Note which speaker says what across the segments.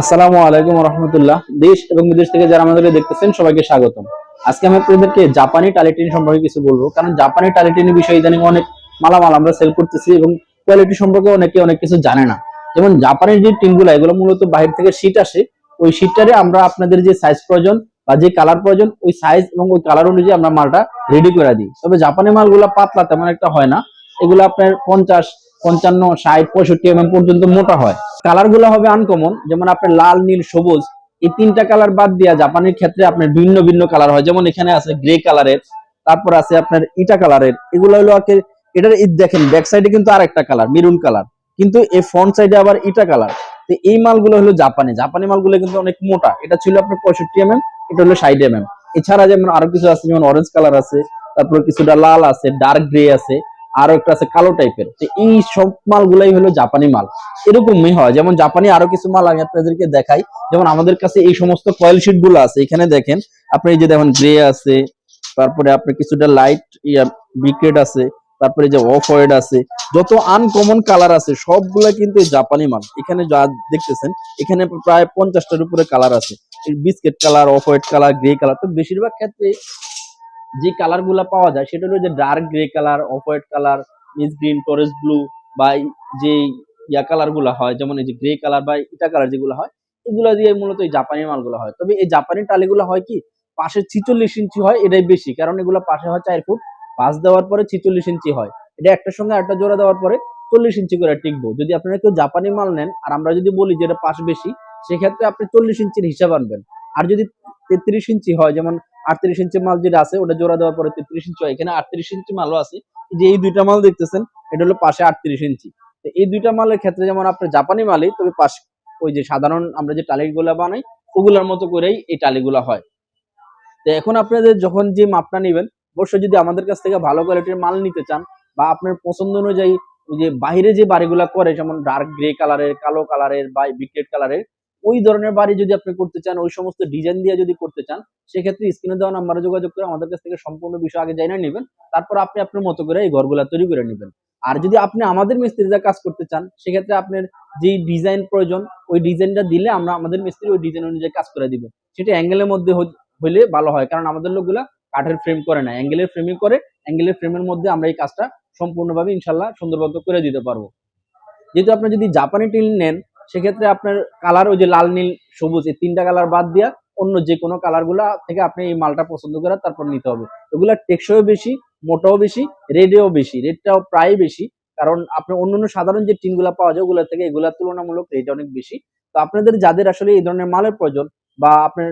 Speaker 1: আসসালামু আলাইকুম রহমতুল্লাহ। দেশ এবং বিদেশ থেকে যারা আমাদেরকে দেখতেছেন, সবাইকে স্বাগতম। আজকে আমি আপনাদেরকে জাপানি টালিটিন সম্পর্কে কিছু বলব। কারণ জাপানি টালিটিনের বিষয়ে ইদানিং অনেক মালামাল আমরা সেল করতেছি এবং কোয়ালিটি সম্পর্কে অনেকে অনেক কিছু জানে না। যেমন জাপানের যে টিনগুলো, এগুলো মূলত বাইরে থেকে শীট আসে, ওই শীটটারে আমরা আপনাদের যে সাইজ প্রয়োজন বা যে কালার প্রয়োজন, ওই সাইজ এবং ওই কালার অনুযায়ী আমরা মালটা রেডি করে দিই। তবে জাপানি মালগুলো পাতলা তেমন একটা হয় না। এগুলো আপনার পঞ্চাশ পঞ্চান্ন, ষাট, পঁয়ষট্টি এমএম পর্যন্ত মোটা হয়। কালারগুলো হবে আনকমন যেমন আপনার লাল, নীল, সবুজ। এই তিনটা কালার বাদ দিয়া জাপানের ক্ষেত্রে আপনার ভিন্ন ভিন্ন কালার হয়। যেমন এখানে আছে গ্রে কালারের তারপর আছে আপনার ইটা কালারের এগুলো হলো আর এটার এই দেখেন ব্যাক সাইডে কিন্তু আরেকটা কালার মেরুন কালার কিন্তু এই ফ্রন্ট সাইডে আবার ইটা কালার তো এই মালগুলো হলো জাপানি। জাপানি মালগুলো কিন্তু অনেক মোটা। এটা ছিল আপনার পঁয়ষট্টি এমএম এটা হলো ষাট এমএম এছাড়া যেমন আরও কিছু আছে, যেমন অরেঞ্জ কালার আছে, তারপর কিছুটা লাল আছে ডার্ক গ্রে আছে। আরও একটা আছে কালো টাইপের তো এই সব মালগুলাই হলো জাপানি মাল। এরকমই হয়। যেমন জাপানি আরও কিছু মাল আমি আপনাদেরকে দেখাই। যেমন আমাদের কাছে এই সমস্ত কয়েল শিটগুলো আছে। এখানে দেখেন, আপনি এই যে দেখেন গ্রে আছে, তারপরে আপনার কিছুটা লাইট বিক্রেট আছে, তারপরে যে অফ হোয়াইট আছে। যত আনকমন কালার আছে, সবগুলা কিন্তু জাপানি মাল। এখানে যা দেখতেছেন, এখানে প্রায় পঞ্চাশটার উপরে কালার আছে। Biscuit colour off white colour grey colour তো বেশিরভাগ ক্ষেত্রে যে কালারগুলা পাওয়া যায়, সেটা হলো যে dark grey colour off white colour miss green Torres blue বা যে ইয়া কালারগুলা হয়, যেমন এই যে গ্রে কালার বা ইটা কালার যেগুলো হয়, এগুলো দিয়ে মূলত এই জাপানি মালগুলো হয়। তবে এই জাপানি টালিগুলো হয় কি, পাশে ছিচল্লিশ ইঞ্চি হয়, এটাই বেশি, কারণ এগুলো পাশে হয় চার ফুট পাঁচ দেওয়ার পরে ছিচল্লিশ ইঞ্চি হয়। এটা একটার সঙ্গে একটা জোড়া দেওয়ার পরে চল্লিশ ইঞ্চি করে টিকবো। যদি আপনারা কেউ জাপানি মাল নেন, আর আমরা যদি বলি যে এটা পাশ বেশি, সেক্ষেত্রে আপনি চল্লিশ ইঞ্চির হিসাব আনবেন। আর যদি তেত্রিশ ইঞ্চি হয়, যেমন আটত্রিশ ইঞ্চি মাল যেটা আছে, ওটা জোড়া দেওয়ার পরে তেত্রিশ ইঞ্চি হয়। এখানে আটত্রিশ ইঞ্চি মালও আছে। যে এই দুইটা মাল দেখতেছেন, এটা হলো পাশে আটত্রিশ ইঞ্চি। এই দুইটা মালের ক্ষেত্রে যেমন আপনার জাপানি মালই, তবে পাশ ওই যে সাধারণ আমরা যে টালিগুলা বানাই, ওগুলার মতো করেই এই টালিগুলা হয়। তো এখন আপনাদের যখন যে মাপটা নেবেন, অবশ্যই যদি আমাদের কাছ থেকে ভালো কোয়ালিটির মাল নিতে চান, বা আপনার পছন্দ অনুযায়ী যে বাইরে যে বাড়িগুলা করে, যেমন ডার্ক গ্রে কালারের কালো কালারের বা বিকেট কালারের ওই ধরনের বাড়ি যদি আপনি করতে চান, ওই সমস্ত ডিজাইন দিয়ে যদি করতে চান, সেক্ষেত্রে স্ক্রিনে দেওয়া নাম্বারে যোগাযোগ করে আমাদের কাছ থেকে সম্পূর্ণ বিষয় আগে জানিয়ে নেবেন। তারপর আপনি আপনার মতো করে এই ঘরগুলা তৈরি করে নেবেন। আর যদি আপনি আমাদের মিস্ত্রিদের কাজ করতে চান, সেক্ষেত্রে আপনার যে ডিজাইন প্রয়োজন, ওই ডিজাইনটা দিলে আমরা আমাদের মিস্ত্রি ওই ডিজাইন অনুযায়ী কাজ করে দিব। সেটা অ্যাঙ্গেলের মধ্যে হইলে ভালো হয়, কারণ আমাদের লোকগুলা কাঠের ফ্রেম করে না। অ্যাঙ্গেলের ফ্রেমই করে অ্যাঙ্গেলের ফ্রেমের মধ্যে আমরা এই কাজটা সম্পূর্ণভাবে ইনশাল্লাহ সুন্দরবদ্ধ করে দিতে পারব। যেহেতু আপনি যদি জাপানি টিল নেন সেক্ষেত্রে আপনার কালার ওই যে লাল, নীল, সবুজ, এই তিনটা কালার বাদ দিয়া অন্য যে কোনো কালারগুলা থেকে আপনি এই মালটা পছন্দ করে তারপর নিতে হবে। এগুলা টেকসইও বেশি, মোটাও বেশি রেডেও বেশি রেডটাও প্রায় বেশি, কারণ আপনার অন্যান্য সাধারণ যে টিনগুলা পাওয়া যায় ওগুলা থেকে এগুলা তুলনামূলক রেট অনেক বেশি। তো আপনাদের যাদের আসলে এই ধরনের মালের প্রয়োজন বা আপনার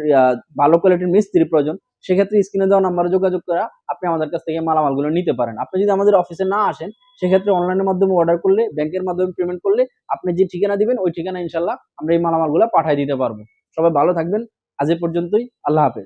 Speaker 1: ভালো কোয়ালিটির মিস্ত্রি প্রয়োজন সেক্ষেত্রে স্ক্রিনে দেওয়া নাম্বারে যোগাযোগ করা আপনি আমাদের কাছ থেকে মালামালগুলো নিতে পারেন। আপনি যদি আমাদের অফিসে না আসেন, সেক্ষেত্রে অনলাইনের মাধ্যমে অর্ডার করলে ব্যাংকের মাধ্যমে পেমেন্ট করলে আপনি যে ঠিকানা দিবেন, ওই ঠিকানা ইনশাল্লাহ আমরা এই মালামালগুলো পাঠিয়ে দিতে পারব। সবাই ভালো থাকবেন। আজ পর্যন্তই। আল্লাহ হাফেজ।